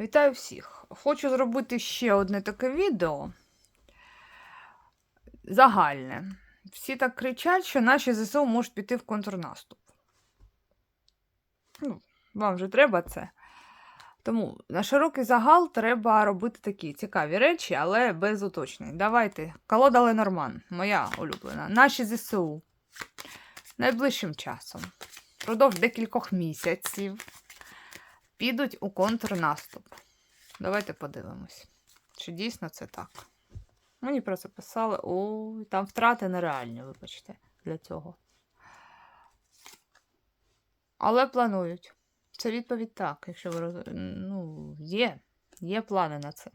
Вітаю всіх! Хочу зробити ще одне таке відео. Загальне. Всі так кричать, що наші ЗСУ можуть піти в контрнаступ. Ну, вам же треба це. Тому на широкий загал треба робити такі цікаві речі, але без уточнень. Давайте. Колода Ленорман, моя улюблена. Наші ЗСУ найближчим часом, впродовж декількох місяців, підуть у контрнаступ. Давайте подивимось, чи дійсно це так. Мені про це писали. Ой, там втрати нереальні, вибачте, для цього. Але планують. Це відповідь так, якщо ви роз... Ну, є. Є плани на це.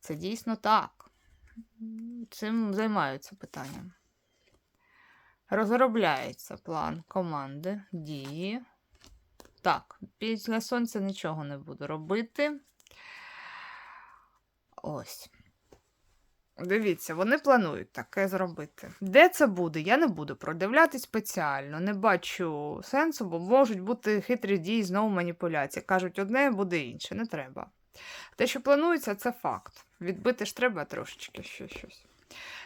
Це дійсно так. Цим займаються питанням. Розробляється план команди, дії. Так, після сонця нічого не буду робити. Ось. Дивіться, вони планують таке зробити. Де це буде, я не буду продивляти спеціально. Не бачу сенсу, бо можуть бути хитрі дії, знову маніпуляції. Кажуть, одне буде інше, не треба. Те, що планується, це факт. Відбити ж треба трошечки ще щось.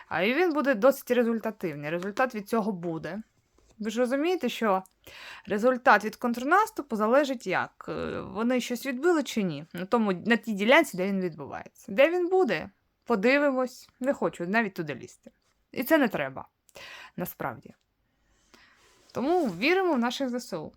А і він буде досить результативний. Результат від цього буде. Ви ж розумієте, що результат від контрнаступу залежить як? Е, Вони щось відбили чи ні? На, тому, на тій ділянці, де він відбувається. Де він буде? Подивимось. Не хочу навіть туди лізти. І це не треба, насправді. Тому віримо в наших ЗСУ.